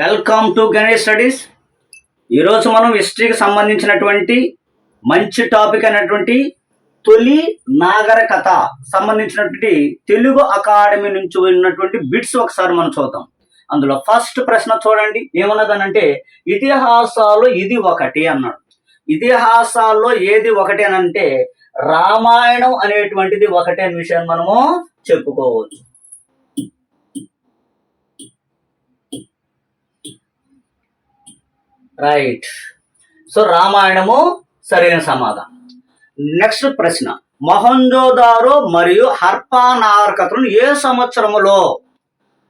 Welcome to Ganesh studies. ఈరోజు మనం హిస్టరీకి సంబంధించినటువంటి మంచి టాపిక్ అయినటువంటి తొలి నాగరికత సంబంధించినటువంటి తెలుగు అకాడమీ నుంచి ఉన్నటువంటి బిట్స్ ఒకసారి మనం చూద్దాం. అందులో ఫస్ట్ ప్రశ్న చూడండి. ఏమన్నదనంటే ఇతిహాసాలు ఇది ఒకటి అన్నాడు. ఇతిహాసాల్లో ఏది ఒకటి అని అంటే రామాయణం అనేటువంటిది ఒకటే అనే విషయాన్ని మనము చెప్పుకోవచ్చు. రైట్ సో రామాయణము సరైన సమాధానం. నెక్స్ట్ ప్రశ్న. మహంజోదారో మరియు హర్పా నాగరికతను ఏ సంవత్సరములో?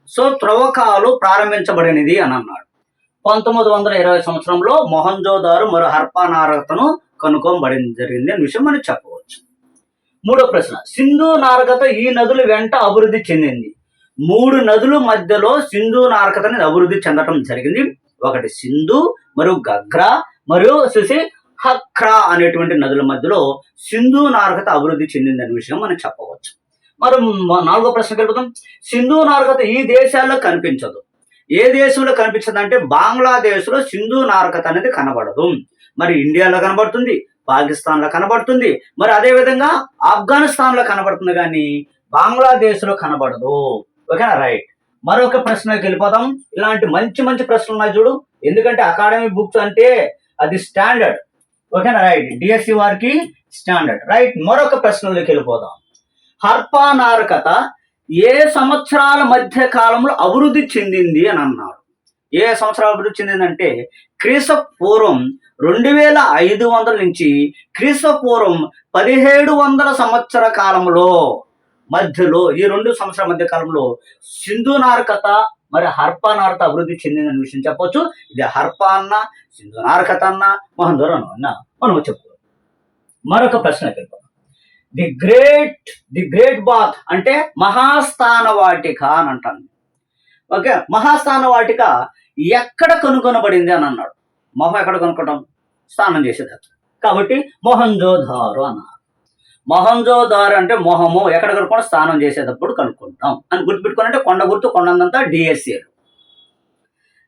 సో త్రవ్వకాలు ప్రారంభించబడినది అని అన్నాడు. పంతొమ్మిది వందల ఇరవై సంవత్సరంలో మొహంజోదారు మరియు హర్పా నాగరికతను కనుక్కోబడింది జరిగింది అనే విషయం మనం చెప్పవచ్చు. మూడో ప్రశ్న. సింధు నారకత ఈ నదుల వెంట అభివృద్ధి చెందింది. మూడు నదుల మధ్యలో సింధు నారకతని అభివృద్ధి చెందటం జరిగింది. ఒకటి సింధు మరియు గగ్రా మరియు వచ్చేసి హక్రా అనేటువంటి నదుల మధ్యలో సింధు నాగరికత అభివృద్ధి చెందిందనే విషయం మనం చెప్పవచ్చు. మరి నాలుగో ప్రశ్న కలుపుతాం సింధు నాగరికత ఈ దేశాల్లో కనిపించదు. ఏ దేశంలో కనిపించదు అంటే బంగ్లాదేశ్లో సింధు నాగరికత అనేది కనబడదు. మరి ఇండియాలో కనబడుతుంది పాకిస్తాన్లో కనబడుతుంది మరి అదే విధంగా ఆఫ్ఘనిస్తాన్లో కనబడుతుంది కానీ బంగ్లాదేశ్లో కనబడదు. ఓకేనా? రైట్. మరొక ప్రశ్నకి వెళ్ళిపోదాం. ఇలాంటి మంచి మంచి ప్రశ్నలు ఉన్నాయి చూడు. ఎందుకంటే అకాడమీ బుక్స్ అంటే అది స్టాండర్డ్. ఓకేనా? రైట్. డిఎస్సి వారికి స్టాండర్డ్. రైట్. మరొక ప్రశ్నలోకి వెళ్ళిపోదాం. హర్పానారకత ఏ సంవత్సరాల మధ్య కాలంలో అభివృద్ధి చెందింది అని అన్నాడు ఏ సంవత్సరాలు అభివృద్ధి చెందిందంటే క్రీస్తు పూర్వం రెండు వేల ఐదు వందల నుంచి క్రీస్తు పూర్వం పదిహేడు వందల సంవత్సర కాలంలో మధ్యలో ఈ రెండు సంవత్సరాల మధ్య కాలంలో సింధు నారకత మరి హర్పానారత అభివృద్ధి చెందిన విషయం చెప్పవచ్చు ఇది హర్పా అన్న సింధు నారకత అన్న మహందరం అన్న మనం చెప్పుకోవచ్చు మరొక ప్రశ్న వెళ్ళిపోదాం the great the great bath అంటే మహాస్థాన వాటిక అని అంటాను. ఓకే మహాస్థాన వాటిక ఎక్కడ కనుగొనబడింది అని అన్నాడు. మొహం ఎక్కడ కనుక్కోవటం స్నానం చేసేటట్టు కాబట్టి మొహంజోధారు అన్నారు. మొహంజోదార్ అంటే మొహము ఎక్కడ కూడా స్నానం చేసేటప్పుడు కనుక్కుంటాం అని గుర్తుపెట్టుకుని అంటే కొండ గుర్తు కొండంతా డిఎస్సీలు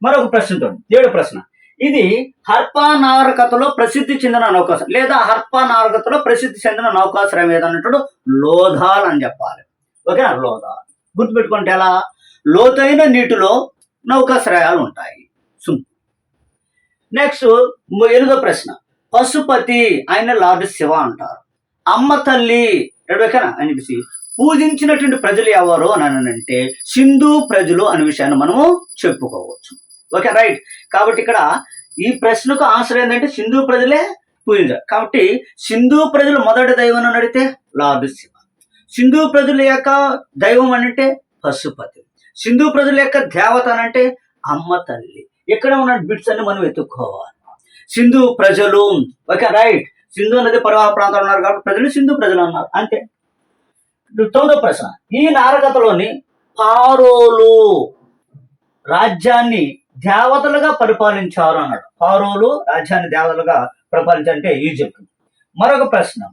మరొక ప్రశ్న చూడండి ఏడు ప్రశ్న. ఇది హర్పానారకతలో ప్రసిద్ధి చెందిన నౌకాశ్రయం. లేదా హర్పానారకతలో ప్రసిద్ధి చెందిన నౌకాశ్రయం ఏదన్నట్టు లోధాల్ అని చెప్పాలి. ఓకేనా? లోధాల్. గుర్తుపెట్టుకుంటే ఎలా? లోతైన నీటిలో నౌకాశ్రయాలు ఉంటాయి. నెక్స్ట్ ఎనిమిదో ప్రశ్న. పశుపతి ఆయన లార్డ్ శివ అంటారు. అమ్మ తల్లి ఎడవకనా అని పూజించినటువంటి ప్రజలు ఎవరు అని అంటే సింధు ప్రజలు అనే విషయాన్ని మనము చెప్పుకోవచ్చు. Okay right. కాబట్టి ఇక్కడ ఈ ప్రశ్నకు ఆన్సర్ ఏంటంటే సింధు ప్రజలే పూజించారు. కాబట్టి సింధు ప్రజలు మొదటి దైవం అని అడిగితే లార్డ్ శివ సింధు ప్రజల యొక్క దైవం అనంటే అంటే పశుపతి. సింధు ప్రజల యొక్క దేవత అనంటే అమ్మ తల్లి. ఇక్కడ ఉన్న బిట్స్ అన్ని మనం వెతుక్కోవాలి. సింధు ప్రజలు. Okay right. సింధు నది పరివాహ ప్రాంతాలు ఉన్నారు కాబట్టి ప్రజలు సింధు ప్రజలు అన్నారు అంతే. తొమ్మిదో ప్రశ్న. ఈ నారకథలోని పారోలు రాజ్యాన్ని దేవతలుగా పరిపాలించారు అన్నాడు. పారోలు రాజ్యాన్ని దేవతలుగా పరిపాలించారంటే ఈజిప్ట్. మరొక ప్రశ్న.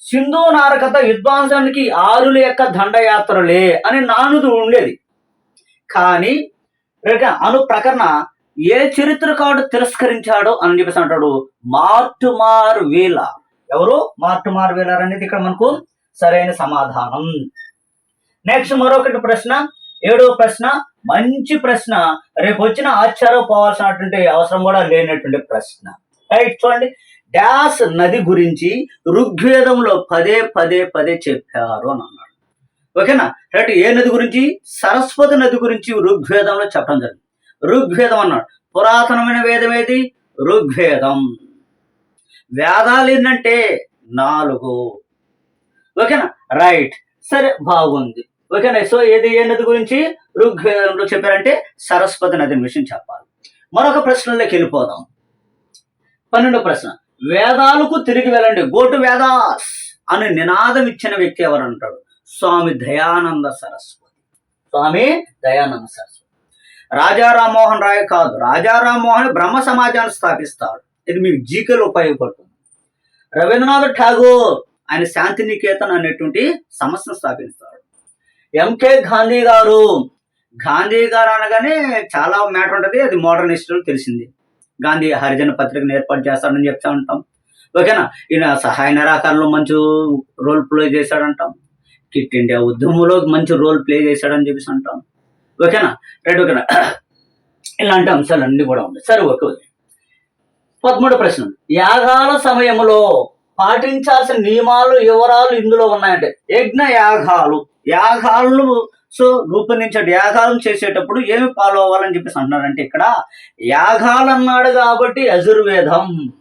సింధు నారకథ విద్వాంసానికి ఆరుల యొక్క దండయాత్రలే అని నానుడు ఉండేది. కానీ అను ప్రకరణ ఏ చరిత్రకారుడు తిరస్కరించాడో అని చెప్పేసి అంటాడు మార్టుమార్ వేలా. ఎవరు? మార్టుమార్ వీలర్ అనేది ఇక్కడ మనకు సరైన సమాధానం. నెక్స్ట్ మరొకటి ప్రశ్న ఏడవ ప్రశ్న మంచి ప్రశ్న రేపు వచ్చిన ఆశ్చర్యపోవాల్సినటువంటి అవసరం కూడా లేనటువంటి ప్రశ్న. రైట్ చూడండి. డాస్ నది గురించి ఋగ్వేదంలో పదే పదే పదే చెప్పారు అని అన్నాడు. ఓకేనా? రైట్ ఏ నది గురించి? సరస్వతి నది గురించి ఋగ్వేదంలో చెప్పడం జరిగింది. ఋగ్వేదం అన్నాడు. పురాతనమైన వేదం ఏది? ఋగ్వేదం. వేదాలు ఏంటంటే నాలుగు. ఓకేనా? రైట్. సరే బాగుంది. ఓకేనా? సో ఏది ఏ నది గురించి ఋగ్వేదంలో చెప్పారంటే సరస్వతి నది విషయం చెప్పాలి. మరొక ప్రశ్నలోకి వెళ్ళిపోదాం. పన్నెండో ప్రశ్న. వేదాలకు తిరిగి వెళ్ళండి. గోటు వేదాస్ అని నినాదం ఇచ్చిన వ్యక్తి ఎవరు అంటాడు స్వామి దయానంద సరస్వతి. స్వామి దయానంద సరస్వతి. రాజా రామ్మోహన్ రాయ్ కాదు. రాజా రామ్మోహన్ బ్రహ్మ సమాజాన్ని స్థాపిస్తాడు. ఇది మీకు జీకేలో ఉపయోగపడుతుంది. రవీంద్రనాథ్ ఠాగూర్ ఆయన శాంతినికేతన్ అనేటువంటి సంస్థను స్థాపిస్తాడు. ఎంకే గాంధీ గారు. గాంధీ గారు అనగానే చాలా మ్యాటర్ ఉంటుంది. అది మోడర్నిస్టులు తెలిసింది. గాంధీ హరిజన పత్రికను ఏర్పాటు చేస్తాడని చెప్తా ఉంటాం. ఓకేనా? ఈయన సహాయ నిరాకరణలో మంచి రోల్ ప్లే చేశాడంటాం. కిట్ ఇండియా ఉద్యమంలో మంచి రోల్ ప్లే చేశాడని చెప్పేసి అంటాం. ఓకేనా? రైట్ ఓకేనా? ఇలాంటి అంశాలన్నీ కూడా ఉన్నాయి. సరే ఓకే ఓకే. పదమూడు ప్రశ్న. యాగాల సమయంలో పాటించాల్సిన నియమాలు వివరాలు ఇందులో ఉన్నాయంటే యజ్ఞ యాగాలు. యాగాలను సో రూపొందించాడు యాగాలను చేసేటప్పుడు ఏమి ఫాలో అవ్వాలని చెప్పేసి అంటున్నారంటే ఇక్కడ యాగాలు అన్నాడు కాబట్టి యజుర్వేదం.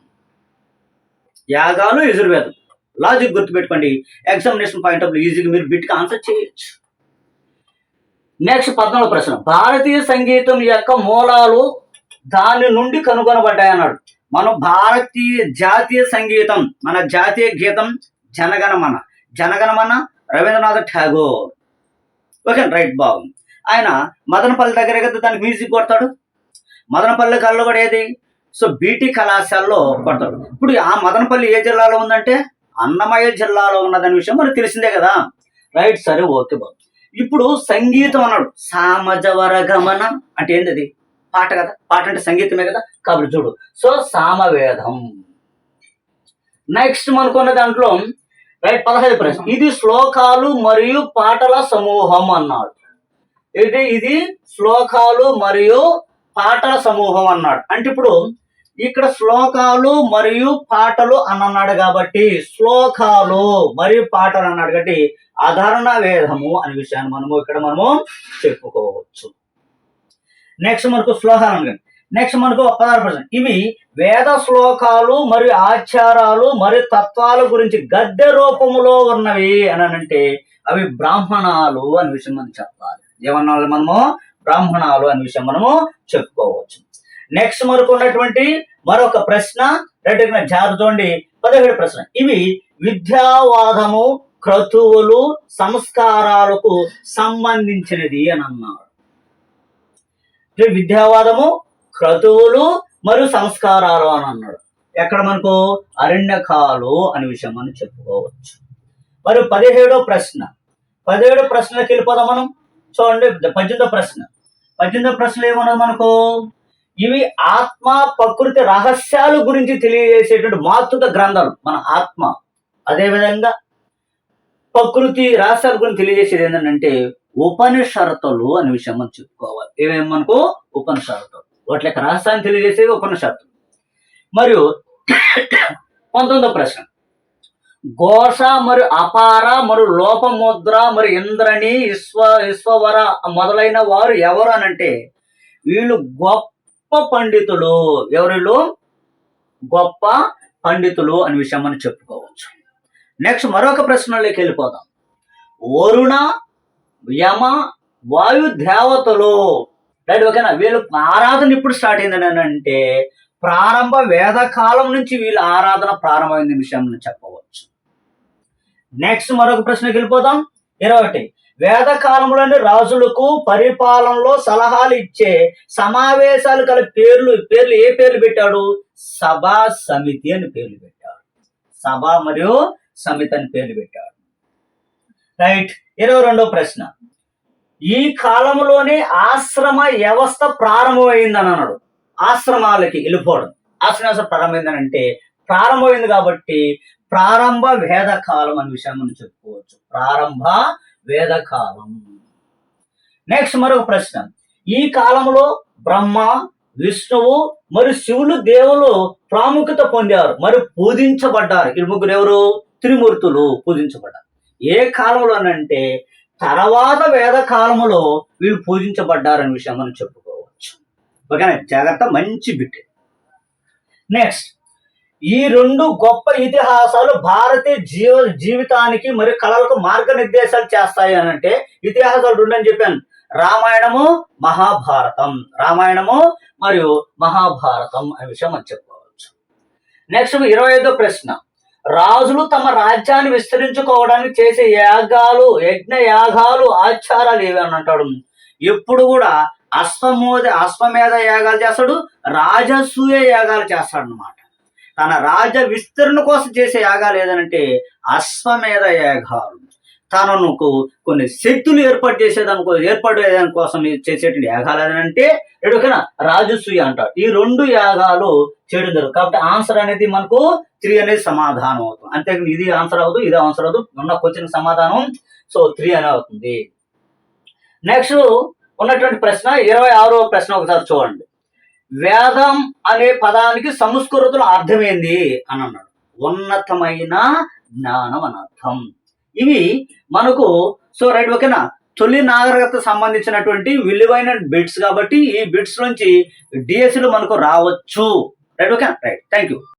యాగాలు యజుర్వేదం. లాజిక్ గుర్తుపెట్టుకోండి. ఎగ్జామినేషన్ పాయింట్ ఆఫ్ ఈజీగా మీరు బిట్కి ఆన్సర్ చేయొచ్చు. నెక్స్ట్ పద్నాలుగు ప్రశ్న. భారతీయ సంగీతం యొక్క మూలాలు దాని నుండి కనుగొనబడ్డాయన్నాడు. మనం భారతీయ జాతీయ సంగీతం మన జాతీయ గీతం జనగణమన. జనగణమన రవీంద్రనాథ్ ఠాగూర్. ఓకే రైట్ బాగుంది ఆయన మదనపల్లి దగ్గర కదా దానికి మ్యూజిక్ కొడతాడు? మదనపల్లి కళ్ళు కూడా ఏది? సో బీటీ కళాశాలలో కొడతాడు. ఇప్పుడు ఆ మదనపల్లి ఏ జిల్లాలో ఉందంటే? అన్నమయ్య జిల్లాలో ఉన్నదనే విషయం మనకు తెలిసిందే కదా. రైట్ సరే ఓకే బాబు. ఇప్పుడు సంగీతం అన్నాడు. సామజవర గమన అంటే ఏంటది పాట కదా. పాట అంటే సంగీతమే కదా. కాబట్టి చూడు. సో సామవేదం. నెక్స్ట్ మనకున్న దాంట్లో రైట్ పదహైదు ప్రశ్న. ఇది శ్లోకాలు మరియు పాటల సమూహం అన్నాడు. ఇది ఇది శ్లోకాలు మరియు పాటల సమూహం అన్నాడు. అంటే ఇప్పుడు ఇక్కడ శ్లోకాలు మరియు పాటలు అన్నాడు కాబట్టి శ్లోకాలు మరియు పాటలు అన్నాడు కాబట్టి అధర్ణ వేదము అనే విషయాన్ని మనము ఇక్కడ మనము చెప్పుకోవచ్చు. నెక్స్ట్ మనకు శ్లోకాలు అనగా నెక్స్ట్ మనకు పదహారు పర్సెంట్ ఇవి వేద శ్లోకాలు మరియు ఆచారాలు మరియు తత్వాల గురించి గద్దె రూపములో ఉన్నవి అని అంటే అవి బ్రాహ్మణాలు అనే విషయం మనం చెప్పాలి. ఏమన్నా మనము? బ్రాహ్మణాలు అనే విషయం మనము చెప్పుకోవచ్చు. నెక్స్ట్ మనకు ఉన్నటువంటి మరొక ప్రశ్న రెండు జాగ్రత్త పదిహేడు ప్రశ్న. ఇవి విద్యావాదము క్రతువులు సంస్కారాలకు సంబంధించినది అని అన్నాడు విద్యావాదము క్రతువులు మరియు సంస్కారాలు అని అన్నాడు. ఎక్కడ మనకు? అరణ్యకాలు అనే విషయం మనం చెప్పుకోవచ్చు. మరి పదిహేడో ప్రశ్న. పదిహేడో ప్రశ్నకి వెళ్ళిపోదాం మనం. చూడండి పద్దెనిమిదో ప్రశ్న. పద్దెనిమిదో ప్రశ్నలు ఏమన్నది మనకు? ఇవి ఆత్మ ప్రకృతి రహస్యాలు గురించి తెలియజేసేటువంటి మాతృక గ్రంథాలు మన ఆత్మ. అదేవిధంగా ప్రకృతి రహస్యాల గురించి తెలియజేసేది ఏంటంటే ఉపనిషరతులు అనే విషయం మనం చెప్పుకోవాలి. ఏమేమి మనకు? ఉపనిషరతులు వాటి యొక్క రహస్యాన్ని తెలియజేసేది ఉపనిషరతులు మరియు పంతొమ్మిదో ప్రశ్న. ఘోష మరియు అపార మరియు లోపముద్ర మరియు ఇంద్రని విశ్వ విశ్వవర మొదలైన వారు ఎవరు అని అంటే వీళ్ళు గొప్ప గొప్ప పండితులు ఎవరిలో గొప్ప పండితులు అనే విషయం మనం చెప్పుకోవచ్చు. నెక్స్ట్ మరొక ప్రశ్నలోకి వెళ్ళిపోదాం. వరుణ యమ వాయు దేవతలు. రైట్ ఓకేనా వీళ్ళు ఆరాధన ఇప్పుడు స్టార్ట్ అయిందని అని అంటే ప్రారంభ వేద కాలం నుంచి వీళ్ళ ఆరాధన ప్రారంభమైన విషయం చెప్పవచ్చు. నెక్స్ట్ మరొక ప్రశ్నకి వెళ్ళిపోదాం. ఇరవై వేద కాలంలోని రాజులకు పరిపాలనలో సలహాలు ఇచ్చే సమావేశాలు గల పేర్లు పేర్లు ఏ పేర్లు పెట్టాడు? సభా సమితి అని పేర్లు పెట్టాడు. సభ మరియు సమితి అని పేర్లు పెట్టాడు. రైట్ ఇరవై రెండో ప్రశ్న. ఈ కాలంలోనే ఆశ్రమ వ్యవస్థ ప్రారంభమైందని అన్నాడు. ఆశ్రమాలకి వెళ్ళిపోవడం. ఆశ్రమ వ్యవస్థ ప్రారంభమైందని అంటే ప్రారంభమైంది కాబట్టి ప్రారంభ వేద కాలం అనే విషయం మనం చెప్పుకోవచ్చు. ప్రారంభ వేదకాలం నెక్స్ట్ మరొక ప్రశ్న. ఈ కాలంలో బ్రహ్మ విష్ణువు మరి శివులు దేవులు ప్రాముఖ్యత పొందారు మరి పూజించబడ్డారు. ఈ ముగ్గురు ఎవరు? త్రిమూర్తులు పూజించబడ్డారు. ఏ కాలంలోనంటే తర్వాత వేద కాలంలో వీళ్ళు పూజించబడ్డారనే విషయం మనం చెప్పుకోవచ్చు. ఓకేనా? జాగ్రత్త మంచి బిట్. నెక్స్ట్ ఈ రెండు గొప్ప ఇతిహాసాలు భారతీయ జీవ జీవితానికి మరియు కళలకు మార్గనిర్దేశాలు చేస్తాయి అని అంటే ఇతిహాసాలు రెండు అని చెప్పాను. రామాయణము మహాభారతం. రామాయణము మరియు మహాభారతం అనే విషయం మనం చెప్పుకోవచ్చు. నెక్స్ట్ ఇరవై ఐదో ప్రశ్న. రాజులు తమ రాజ్యాన్ని విస్తరించుకోవడానికి చేసే యాగాలు యజ్ఞ యాగాలు ఆచారాలు ఏవి అని అంటాడు. ఎప్పుడు కూడా అశ్వమోద అశ్వమేధ యాగాలు చేస్తాడు రాజసూయ యాగాలు చేస్తాడు అనమాట తన రాజ విస్తరణ కోసం చేసే యాగాలు ఏదనంటే అశ్వమేధ యాగాలు. తనకు కొన్ని శక్తులు ఏర్పాటు చేసేదానికో ఏర్పాటు కోసం చేసేటువంటి యాగాలు అంటే ఎడుకన రాజసూయ అంటారు. ఈ రెండు యాగాలు చేయడం జరుగుతుంది. కాబట్టి ఆన్సర్ అనేది మనకు త్రీ అనేది సమాధానం అవుతుంది. అంతే ఇది ఆన్సర్ అవ్వదు ఇది ఆన్సర్ అవ్వదు ఉన్న క్వశ్చన్ సమాధానం. సో త్రీ అనే అవుతుంది. నెక్స్ట్ ఉన్నటువంటి ప్రశ్న ఇరవై ఆరో ప్రశ్న ఒకసారి చూడండి. వేదం అనే పదానికి సంస్కృతుల అర్థమైంది? అని అన్నాడు. ఉన్నతమైన జ్ఞానం అని అర్థం. ఇవి మనకు సో రైట్ ఓకేనా తొలి నాగరికత సంబంధించినటువంటి విలువైన బిట్స్ కాబట్టి ఈ బిట్స్ నుంచి డిఎస్లు మనకు రావచ్చు. Right okay right thank you